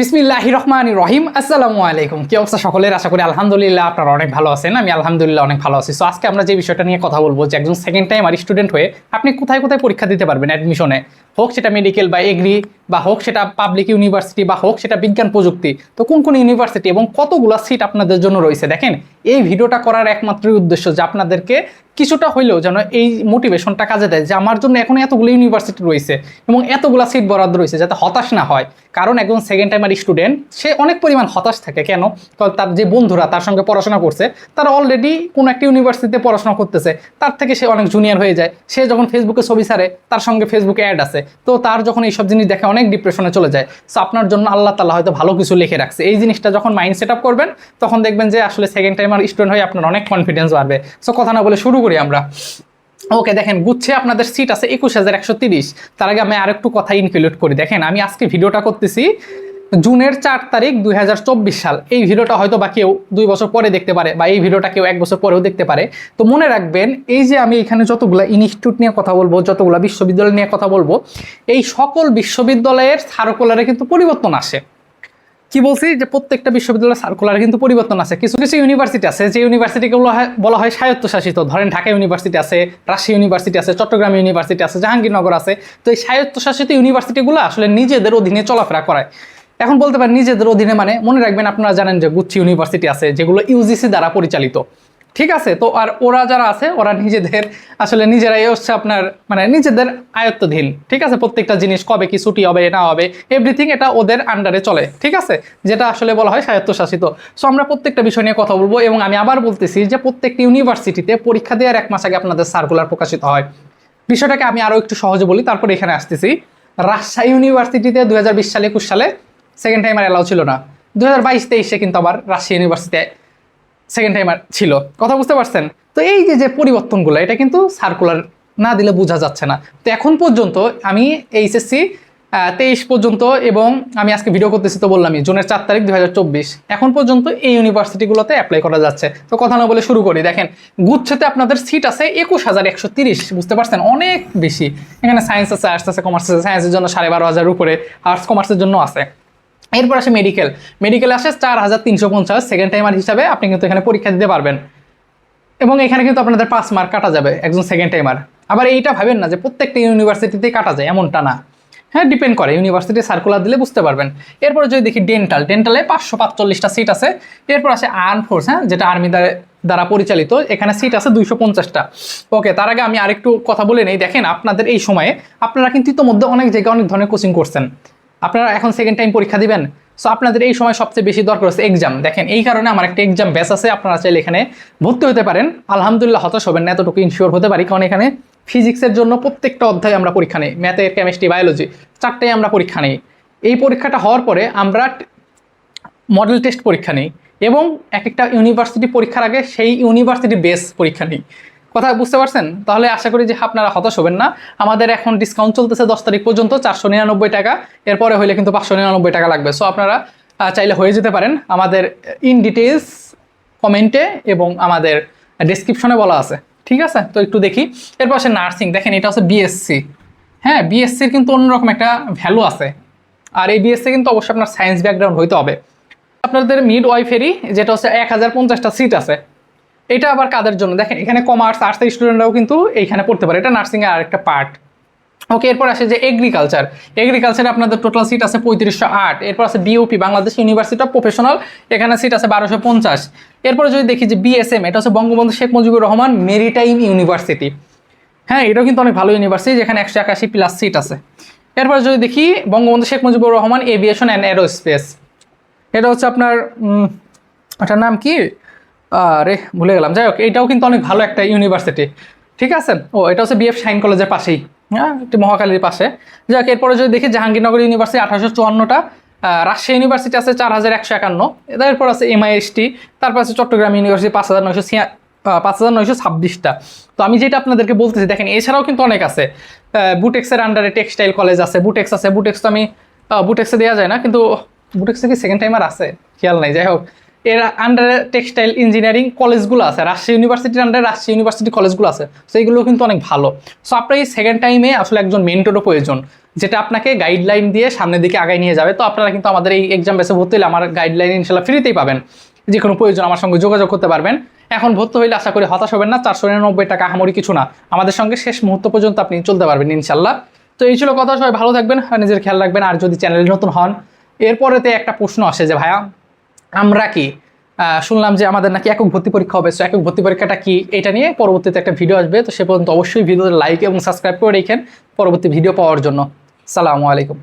বিসমিল্লাহি রহমান রহিম। আসসালামু আলাইকুম। কি অবস্থা সকলের? আশা করি আলহামদুলিল্লাহ আপনারা অনেক ভালো আছেন। আমি আলহামদুলিল্লাহ অনেক ভালো আছি। সো আজকে আমরা যে বিষয়টা নিয়ে কথা বলব, যে একজন সেকেন্ড টাইম আর স্টুডেন্ট হয়ে আপনি কোথায় কোথায় পরীক্ষা দিতে পারবেন অ্যাডমিশনে হোক সেটা মেডিকেল বা এগ্রি বা হোক সেটা পাবলিক ইউনিভার্সিটি বা হোক সেটা বিজ্ঞান প্রযুক্তি, তো কোন কোন ইউনিভার্সিটি এবং কতগুলো সিট আপনাদের জন্য রয়েছে? দেখেন, এই ভিডিওটা করার একমাত্র উদ্দেশ্য যে আপনাদেরকে কিছুটা হইলেও যেন এই মোটিভেশনটা কাজে দেয় যে আমার জন্য এখন এতগুলো ইউনিভার্সিটি রয়েছে এবং এতগুলো সিট বরাদ্দ রয়েছে যাতে হতাশ না হয়। কারণ একজন সেকেন্ড টাইমার স্টুডেন্ট সে অনেক পরিমাণ হতাশ থাকে। কেন? তার যে বন্ধুরা তার সঙ্গে পড়াশোনা করছে, তারা অলরেডি কোনো একটা ইউনিভার্সিটিতে পড়াশোনা করতেছে। তার থেকে সে অনেক জুনিয়র হয়ে যায়। সে যখন ফেসবুকে ছবি ছাড়ে, তার সঙ্গে ফেসবুকে অ্যাড আছে। তো তার যখন এইসব জিনিস দেখে অনেক ডিপ্রেশনে চলে যায়। সো আপনার জন্য আল্লাহ তালা হয়তো ভালো কিছু লিখে রাখছে। এই জিনিসটা যখন মাইন্ড সেট আপ করবেন, তখন দেখবেন যে আসলে সেকেন্ড টাইমার স্টুডেন্ট হয়ে আপনার অনেক কনফিডেন্স বাড়বে। সো কথা না বলে শুরু করি। আমরা। ওকে, দেখেন, গুচ্ছে আপনাদের সিট আছে একুশ হাজার একশো তিরিশ। তার আগে আমি আরেকটু কথা ইনক্লুড করি। দেখেন, আমি আজকে ভিডিওটা করতেছি জুনের চার তারিখ দুই হাজার চব্বিশ সাল। এই ভিডিওটা হয়তো বা কেউ দুই বছর পরে দেখতে পারে বা এই ভিডিওটা কেউ এক বছর পরেও দেখতে পারে। তো মনে রাখবেন, এই যে আমি এখানে যতগুলো ইনস্টিটিউট নিয়ে কথা বলব, যতগুলো বিশ্ববিদ্যালয় নিয়ে কথা বলব, এই সকল বিশ্ববিদ্যালয়ের সার্কুলারে কিন্তু পরিবর্তন আসে। কি বলছি? যে প্রত্যেকটা বিশ্ববিদ্যালয়ের সার্কুলার কিন্তু পরিবর্তন আছে। কিছু কিছু ইউনিভার্সিটি আছে, যে ইউনিভার্সিটিগুলো বলা হয় স্বায়ত্তশাসিত। ধরেন ঢাকা ইউনিভার্সিটি আছে, রাজশাহী ইউনিভার্সিটি আছে, চট্টগ্রাম ইউনিভার্সিটি আছে, জাহাঙ্গীরনগর আছে। তো এই স্বায়ত্তশাসিত ইউনিভার্সিটিগুলো আসলে নিজেদের অধীনে চলাফেরা করায়। এখন বলতে পারেন, নিজেদের অধীনে মানে মনে রাখবেন আপনারা জানেন যে গুচ্ছি ইউনিভার্সিটি আছে, যেগুলো ইউজিসি দ্বারা পরিচালিত। ঠিক আছে? তো আর ওরা যারা আছে, ওরা নিজেদের আসলে নিজেরাই হচ্ছে আপনার মানে নিজেদের আয়ত্তধীন। ঠিক আছে? প্রত্যেকটা জিনিস কবে কি ছুটি হবে, না হবে এভরিথিং এটা ওদের আন্ডারে চলে। ঠিক আছে? যেটা আসলে বলা হয় স্বায়ত্তশাসিত। সো আমরা প্রত্যেকটা বিষয় নিয়ে কথা বলব এবং আমি আবার বলতেছি যে প্রত্যেকটা ইউনিভার্সিটিতে পরীক্ষা দেওয়ার এক মাস আগে আপনাদের সার্কুলার প্রকাশিত হয়। বিষয়টাকে আমি আরও একটু সহজে বলি, তারপরে এখানে আসতেছি। রাজশাহী ইউনিভার্সিটিতে দু হাজার বিশ সালে, একুশ সালে সেকেন্ড টাইম আর অ্যালাউ ছিল না। দু হাজার বাইশ, তেইশে কিন্তু আবার রাজশাহী ইউনিভার্সিটিতে সেকেন্ড টাইমার ছিল। কথা বুঝতে পারছেন? তো এই যে যে পরিবর্তনগুলো, এটা কিন্তু সার্কুলার না দিলে বোঝা যাচ্ছে না। তো এখন পর্যন্ত আমি এইচএসসি তেইশ পর্যন্ত এবং আমি আজকে ভিডিও করতেছি তো বললামই, জুনের চার তারিখ দুই হাজার চব্বিশ। এখন পর্যন্ত এই ইউনিভার্সিটিগুলোতে অ্যাপ্লাই করা যাচ্ছে। তো কথা না বলে শুরু করি। দেখেন, গুচ্ছতে আপনাদের সিট আছে একুশ হাজার একশো তিরিশ, বুঝতে পারছেন? অনেক বেশি। এখানে সায়েন্স আছে আর্টস আছে কমার্স আছে সায়েন্সের জন্য সাড়ে বারো হাজার উপরে আর্টস কমার্সের জন্য আছে। এরপর আসে মেডিকেল মেডিকেল আসে চার হাজার তিনশো পঞ্চাশ সেকেন্ড টাইমার হিসাবে আপনি কিন্তু এখানে পরীক্ষা দিতে পারবেন। এবং এখানে কিন্তু আপনাদের পাঁচ মার্ক কাটা যাবে একজন সেকেন্ড টাইমার আবার এইটা ভাবেন না যে প্রত্যেকটা ইউনিভার্সিটিতেই কাটা যায়, এমনটা না। হ্যাঁ ডিপেন্ড করে। ইউনিভার্সিটি সার্কুলার দিলে বুঝতে পারবেন। এরপরে যদি দেখি ডেন্টাল ডেন্টালে পাঁচশো পাঁচচল্লিশটা সিট আছে। এরপর আসে আর্ম ফোর্স হ্যাঁ যেটা আর্মি দ্বারা পরিচালিত। এখানে সিট আছে দুইশো পঞ্চাশটা। ওকে তার আগে আমি আরেকটু কথা বলে নেই। দেখেন, আপনাদের এই সময়ে আপনারা কিন্তু ইতোমধ্যে অনেক জায়গায় অনেক ধরনের কোচিং করছেন। আপনারা এখন সেকেন্ড টাইম পরীক্ষা দিবেন। সো আপনাদের এই সময় সবচেয়ে বেশি দরকার হচ্ছে এক্সাম দেখেন, এই কারণে আমার একটা এক্সাম ব্যাচ আছে, আপনারা চাইলে এখানে ভর্তি হতে পারেন। আলহামদুলিল্লাহ, হতাশ হবেন না, এতটুকু ইনশিওর হতে পারি। কারণ এখানে ফিজিক্সের জন্য প্রত্যেকটা অধ্যায়ে আমরা পরীক্ষা নেই। ম্যাথের কেমিস্ট্রি বায়োলজি চারটেই আমরা পরীক্ষা নেই। এই পরীক্ষাটা হওয়ার পরে আমরা মডেল টেস্ট পরীক্ষা নেই। এবং এক একটা ইউনিভার্সিটি পরীক্ষার আগে সেই ইউনিভার্সিটি বেস পরীক্ষা নেই। কথা বুঝতে পারছেন? তাহলে আশা করি যে আপনারা হতাশ হবেন না। আমাদের এখন ডিসকাউন্ট চলতেছে দশ তারিখ পর্যন্ত, চারশো নিরানব্বই টাকা। এরপরে হলে কিন্তু পাঁচশো নিরানব্বই টাকা লাগবে। সো আপনারা চাইলে হয়ে যেতে পারেন। আমাদের ইন ডিটেলস কমেন্টে এবং আমাদের ডিসক্রিপশনে বলা আছে। ঠিক আছে? তো একটু দেখি। এরপর আসে নার্সিং দেখেন এটা হচ্ছে বিএসসি হ্যাঁ বিএসসির কিন্তু অন্যরকম একটা ভ্যালু আছে। আর এই বিএসসি কিন্তু অবশ্যই আপনার সায়েন্স ব্যাকগ্রাউন্ড হইতে হবে। আপনাদের মিড ওয়াইফেরই যেটা হচ্ছে এক হাজার পঞ্চাশটা সিট আছে। এটা আবার কাদের জন্য? দেখেন, এখানে কমার্স আর্টসের স্টুডেন্টরাও কিন্তু এইখানে পড়তে পারে। এটা নার্সিংয়ের আরেকটা পার্ট ওকে এরপর আসে যে এগ্রিকালচার এগ্রিকালচারে আপনাদের টোটাল সিট আছে পঁয়ত্রিশশো আট। এরপর আছে BOP Bangladesh university of professional এখানে সিট আছে বারোশো পঞ্চাশ। এরপরে যদি দেখি যে বিএসএম এটা হচ্ছে বঙ্গবন্ধু শেখ মুজিবুর রহমান মেরিটাইম ইউনিভার্সিটি হ্যাঁ এটাও কিন্তু অনেক ভালো ইউনিভার্সিটি যেখানে একশো একাশি প্লাস সিট আছে। এরপর যদি দেখি Bangabandhu Sheikh Mujibur Rahman aviation and aerospace এটা হচ্ছে আপনার ওটার নাম কি? আরে, ভুলে গেলাম। যাই হোক, এটাও কিন্তু অনেক ভালো একটা ইউনিভার্সিটি ঠিক আছে? ও, এটা হচ্ছে বিএফ শাইন কলেজের পাশেই। হ্যাঁ একটি মহাকালীর পাশে। যাই হোক, এরপরে যদি দেখি জাহাঙ্গীরনগর ইউনিভার্সিটি আঠারোশো চুয়ান্নটা রাজশাহী ইউনিভার্সিটি আছে চার হাজার একশো একান্ন, এরপর আছে এমআইএসটি তারপর আছে চট্টগ্রাম ইউনিভার্সিটি পাঁচ হাজার নয়শো পাঁচ হাজার নয়শো ছাব্বিশটা। তো আমি যেটা আপনাদেরকে বলতেছি, দেখেন, এছাড়াও কিন্তু অনেক আছে। বুটেক্সের আন্ডারে টেক্সটাইল কলেজ আছে বুটেক্স আছে বুটেক্স তো আমি বুটেক্সে দেওয়া যায় না, কিন্তু বুটেক্সে কি সেকেন্ড টাইমার আছে? খেয়াল নাই, যাই হোক। এর আন্ডারে টেক্সটাইল ইঞ্জিনিয়ারিং কলেজগুলো আছে। রাজশাহী ইউনিভার্সিটির আন্ডারে রাজশাহী ইউনিভার্সিটি কলেজগুলো আছে। সো এইগুলো কিন্তু অনেক ভালো। সো আপনার এই সেকেন্ড টাইমে আসলে একজন মেন্টরও প্রয়োজন, যেটা আপনাকে গাইডলাইন দিয়ে সামনের দিকে আগায় নিয়ে যাবে। তো আপনারা কিন্তু আমাদের এই এক্সাম বেসে ভর্তি হলে আমার গাইডলাইন ইনশাল্লাহ ফ্রিতেই পাবেন। যে কোনো প্রয়োজন আমার সঙ্গে যোগাযোগ করতে পারবেন। এখন ভর্তি হইলে আশা করি হতাশ হবেন না, চারশো নিরানব্বই টাকা হামরি কিছু না। আমাদের সঙ্গে শেষ মুহূর্ত পর্যন্ত আপনি চলতে পারবেন ইনশাল্লাহ। তো এই ছিল কথা, সবাই ভালো থাকবেন, নিজের খেয়াল রাখবেন। আর যদি চ্যানেলে নতুন হন, এরপরেতে একটা প্রশ্ন আসে যে, ভাইয়া আমরা কি শুনলাম যে আমাদের নাকি একক ভর্তি পরীক্ষা হবে সো একক ভর্তি পরীক্ষাটা কি এটা নিয়ে পরবর্তীতে একটা ভিডিও আসবে, তো সে পর্যন্ত অবশ্যই ভিডিওতে লাইক এবং সাবস্ক্রাইব করে রেখেন পরবর্তী ভিডিও পাওয়ার জন্য। সালামু আলাইকুম।